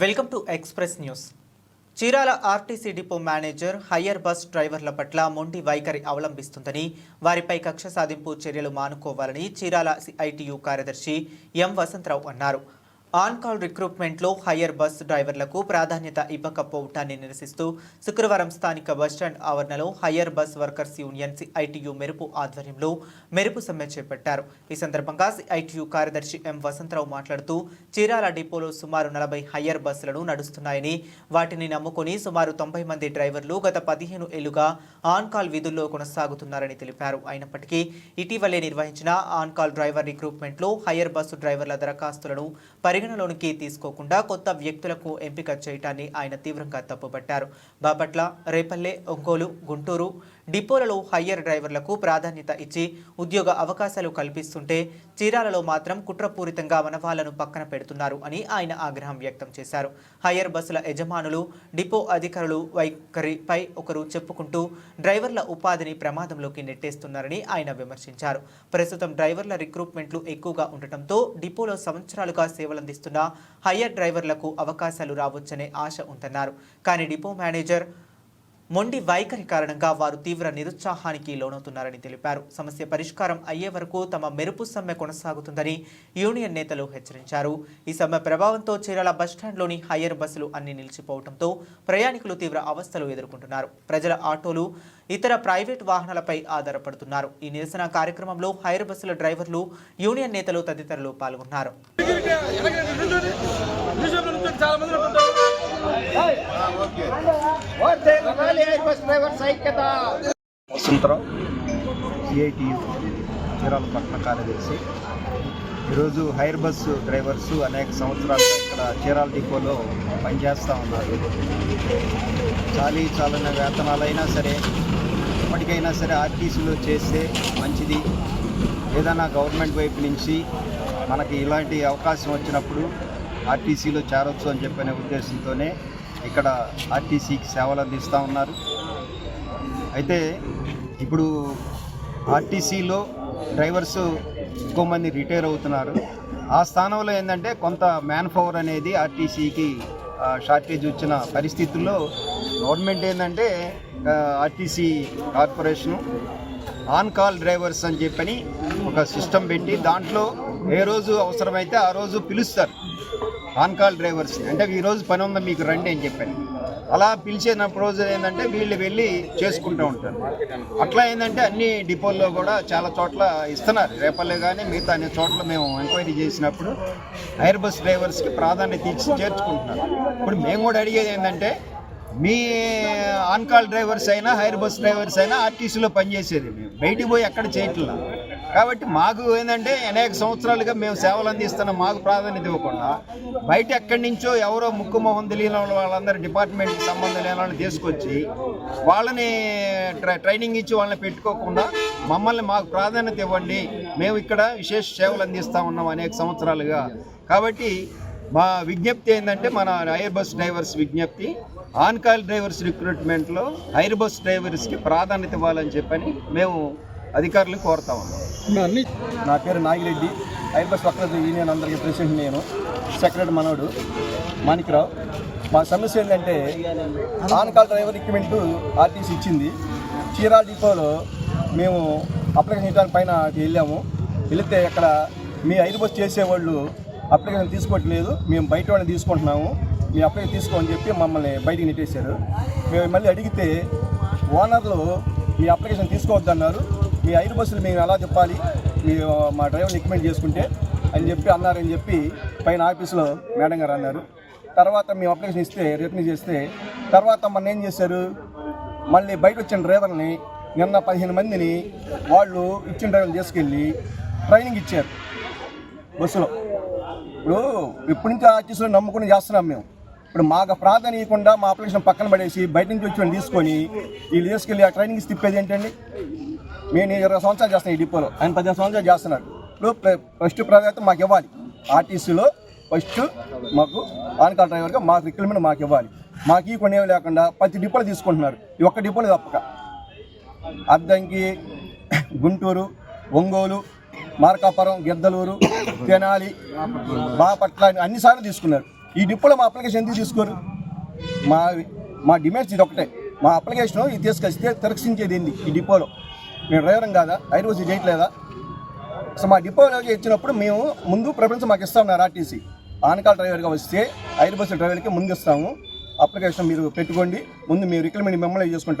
Welcome to Express News. Chirala RTC depot manager hire bus డ్రైవర్ల పట్ల మొండి వైఖరి అవలంబిస్తుందని వారిపై కక్ష సాధింపు చర్యలు మానుకోవాలని చీరాల ఐటీయూ కార్యదర్శి ఎం వసంతరావు అన్నారు. ఆన్ కాల్ రిక్రూట్మెంట్లో హయ్యర్ బస్ డ్రైవర్లకు ప్రాధాన్యత ఇవ్వకపోవటాన్ని నిరసిస్తూ శుక్రవారం స్థానిక బస్టాండ్ ఆవరణలో hire bus workers union CITU మెరుపు ఆధ్వర్యంలో మెరుపు సమ్మె చేపట్టారు. ఈ సందర్భంగా సిఐటియు కార్యదర్శి ఎం వసంతరావు మాట్లాడుతూ చీరాల డిపోలో సుమారు నలభై హయ్యర్ బస్సులను నడుస్తున్నాయని వాటిని నమ్ముకుని సుమారు తొంభై మంది డ్రైవర్లు గత పదిహేను ఏళ్ళుగా ఆన్ కాల్ విధుల్లో కొనసాగుతున్నారని తెలిపారు. అయినప్పటికీ ఇటీవలే నిర్వహించిన ఆన్ కాల్ డ్రైవర్ రిక్రూట్మెంట్లో హయ్యర్ బస్సు డ్రైవర్ల దరఖాస్తులను పరిగణలోనికి తీసుకోకుండా కొత్త వ్యక్తులకు ఎంపిక చేయటాన్ని ఆయన తీవ్రంగా తప్పుపట్టారు. బాపట్ల రేపల్లె ఒంగోలు గుంటూరు డిపోలలో హయ్యర్ డ్రైవర్లకు ప్రాధాన్యత ఇచ్చి ఉద్యోగ అవకాశాలు కల్పిస్తుంటే చీరాలలో మాత్రం కుట్రపూరితంగా వనవాళ్ళను పక్కన పెడుతున్నారు అని ఆయన ఆగ్రహం వ్యక్తం చేశారు. హయ్యర్ బస్సుల యజమానులు డిపో అధికారులు వైఖరిపై ఒకరు చెప్పుకుంటూ డ్రైవర్ల ఉపాధిని ప్రమాదంలోకి నెట్టేస్తున్నారని ఆయన విమర్శించారు. ప్రస్తుతం డ్రైవర్ల రిక్రూట్మెంట్లు ఎక్కువగా ఉండటంతో డిపోలో సంవత్సరాలుగా సేవలందిస్తున్న హయ్యర్ డ్రైవర్లకు అవకాశాలు రావచ్చనే ఆశ ఉందన్నారు. కానీ డిపో మేనేజర్ మొండి వైఖరి కారణంగా వారు తీవ్ర నిరుత్సాహానికి లోనవుతున్నారని తెలిపారు. సమస్య పరిష్కారం అయ్యే వరకు తమ మెరుపు సమ్మె కొనసాగుతుందని యూనియన్ నేతలు హెచ్చరించారు. ఈ సమ్మె ప్రభావంతో చీరాల బస్టాండ్లోని హయ్యర్ బస్సులు అన్ని నిలిచిపోవడంతో ప్రయాణికులు తీవ్ర అవస్థలు ఎదుర్కొంటున్నారు. ప్రజల ఆటోలు ఇతర ప్రైవేట్ వాహనాలపై ఆధారపడుతున్నారు. ఈ నిరసన కార్యక్రమంలో హైర్ బస్సుల డ్రైవర్లు యూనియన్ నేతలు తదితరులు పాల్గొన్నారు. వసంతరావు సిఐటియు చీరాల పట్టణ కార్యదర్శి. ఈరోజు హైర్ బస్సు డ్రైవర్స్ అనేక సంవత్సరాలు ఇక్కడ చీరాల డిపోలో పనిచేస్తూ ఉన్నారు. చాలీ చాలన వేతనాలైనా సరే ఇప్పటికైనా సరే ఆర్టీసీలో చేస్తే మంచిది. ఏదైనా గవర్నమెంట్ వైపు నుంచి మనకి ఇలాంటి అవకాశం వచ్చినప్పుడు ఆర్టీసీలో చేరొచ్చు అని చెప్పనే ఉద్దేశంతోనే ఇక్కడ ఆర్టీసీకి సేవలు అందిస్తూ ఉన్నారు. అయితే ఇప్పుడు ఆర్టీసీలో డ్రైవర్స్ ఎక్కువ మంది రిటైర్ అవుతున్నారు. ఆ స్థానంలో ఏంటంటే కొంత మ్యాన్ పవర్ అనేది ఆర్టీసీకి షార్టేజ్ వచ్చిన పరిస్థితుల్లో గవర్నమెంట్ ఏంటంటే RTC corporation on call drivers అని చెప్పని ఒక సిస్టమ్ పెట్టి దాంట్లో ఏ రోజు అవసరమైతే ఆ రోజు పిలుస్తారు. On call drivers. అంటే ఈరోజు పని ఉందా మీకు రండి అని చెప్పాను. అలా పిలిచేటప్పుడు రోజు ఏంటంటే వీళ్ళు వెళ్ళి చేసుకుంటూ ఉంటారు. అట్లా ఏంటంటే అన్ని డిపోల్లో కూడా చాలా చోట్ల ఇస్తున్నారు. రేపల్లే కానీ మిగతా అన్ని చోట్ల మేము ఎంక్వైరీ చేసినప్పుడు ఎయిర్ బస్ డ్రైవర్స్కి ప్రాధాన్యత ఇచ్చి చేర్చుకుంటున్నారు. ఇప్పుడు మేము కూడా అడిగేది ఏంటంటే మీ ఆన్ కాల్ డ్రైవర్స్ అయినా హైర్ బస్ డ్రైవర్స్ అయినా ఆర్టీసీలో పనిచేసేది. మేము బయటికి పోయి ఎక్కడ చేయట్లా. కాబట్టి మాకు ఏంటంటే అనేక సంవత్సరాలుగా మేము సేవలు అందిస్తున్న మాకు ప్రాధాన్యత ఇవ్వకుండా బయట ఎక్కడి నుంచో ఎవరో ముక్కు మొహం తెలియని వాళ్ళందరూ డిపార్ట్మెంట్కి సంబంధం లేని వాళ్ళని తీసుకొచ్చి వాళ్ళని ట్రై- ట్రైనింగ్ ఇచ్చి వాళ్ళని పెట్టుకోకుండా మమ్మల్ని మాకు ప్రాధాన్యత ఇవ్వండి. మేము ఇక్కడ విశేష సేవలు అందిస్తూ ఉన్నాం అనేక సంవత్సరాలుగా. కాబట్టి మా విజ్ఞప్తి ఏంటంటే మన ఎయిర్ బస్ డ్రైవర్స్ విజ్ఞప్తి ఆన్ కాల్ డ్రైవర్స్ రిక్రూట్మెంట్లో ఎయిర్ బస్ డ్రైవర్స్కి ప్రాధాన్యత ఇవ్వాలని చెప్పని మేము అధికారులు కోరుతా ఉన్నాం. నా పేరు Nagireddy. Hire bus workers union అందరికీ ప్రెసిడెంట్ నేను. సెక్రటరీ మనోడు మాణిక్రావు. మా సమస్య ఏంటంటే on call driver recruitment RTC ఇచ్చింది. చీరాల డిపోలో మేము అప్లికేషన్ ఇవ్వడానికి పైన వెళ్ళాము. వెళితే అక్కడ మీ ఐదు బస్ చేసేవాళ్ళు అప్లికేషన్ తీసుకోవట్లేదు. మేము బయట వాళ్ళని తీసుకుంటున్నాము. మీ అప్లికేషన్ తీసుకోమని చెప్పి మమ్మల్ని బయటికి నెట్టేశారు. మేము మళ్ళీ అడిగితే ఓనర్లు మీ అప్లికేషన్ తీసుకోవద్దన్నారు. మీ ఐదు బస్సులు మేము ఎలా చెప్పాలి? మీ మా డ్రైవర్ రికమెండ్ చేసుకుంటే అని చెప్పి అన్నారని చెప్పి పైన ఆఫీసులో మేడం గారు అన్నారు. తర్వాత మేము అప్లికేషన్ ఇస్తే రిటర్న్ చేస్తే తర్వాత మన ఏం చేశారు? మళ్ళీ బయట వచ్చిన డ్రైవర్ని నిన్న పదిహేను మందిని వాళ్ళు ఇచ్చిన డ్రైవర్లు తీసుకెళ్ళి ట్రైనింగ్ ఇచ్చారు బస్సులో. ఇప్పుడు ఇప్పటి నుంచి ఆర్టీసీలో నమ్ముకుని చేస్తున్నాం మేము. ఇప్పుడు మాకు ప్రార్థన ఇవ్వకుండా మా అప్లికేషన్ పక్కన పడేసి బయట నుంచి వచ్చి తీసుకొని వీళ్ళు తీసుకెళ్ళి ఆ ట్రైనింగ్ తిప్పేది ఏంటండి? మేము ఇరవై సంవత్సరాలు చేస్తున్నాం ఈ డిపోలో. ఆయన పదిహేను సంవత్సరాలు చేస్తున్నారు ఇప్పుడు ఫస్ట్ ప్రాధాన్యత మాకు ఇవ్వాలి. ఆర్టీసీలో ఫస్ట్ మాకు ఆన్ కాల్ డ్రైవర్గా మాకు రిక్రూట్మెంట్ మాకు ఇవ్వాలి. మాకు ఈ కొన్ని లేకుండా ప్రతి డిపోలు తీసుకుంటున్నారు. ఈ ఒక్క డిపోలు తప్పక. అద్దంకి గుంటూరు ఒంగోలు మార్కాపురం గిద్దలూరు తెనాలి బాపట్ల అన్నిసార్లు తీసుకున్నారు. ఈ డిపోలో మా అప్లికేషన్ ఎందుకు తీసుకోరు? మా మా డిమాండ్స్ ఇది ఒకటే మా అప్లికేషన్ ఇది తీసుకొస్తే తిరస్కరించేది ఏంది? ఈ డిపోలో. మేము డ్రైవరం కాదా? ఐదు రోజు చేయట్లేదా సో మా డిపోలోకి ఇచ్చినప్పుడు మేము ముందు ప్రిఫరెన్స్ మాకు ఇస్తామన్నారు ఆర్టీసీ ఆనకాల డ్రైవర్గా వస్తే ఐదు బస్సు డ్రైవర్కి ముందు ఇస్తాము. అప్లికేషన్ మీరు పెట్టుకోండి. ముందు మీరు రిక్రూట్మెంట్ మిమ్మల్ని చేసుకుంటారు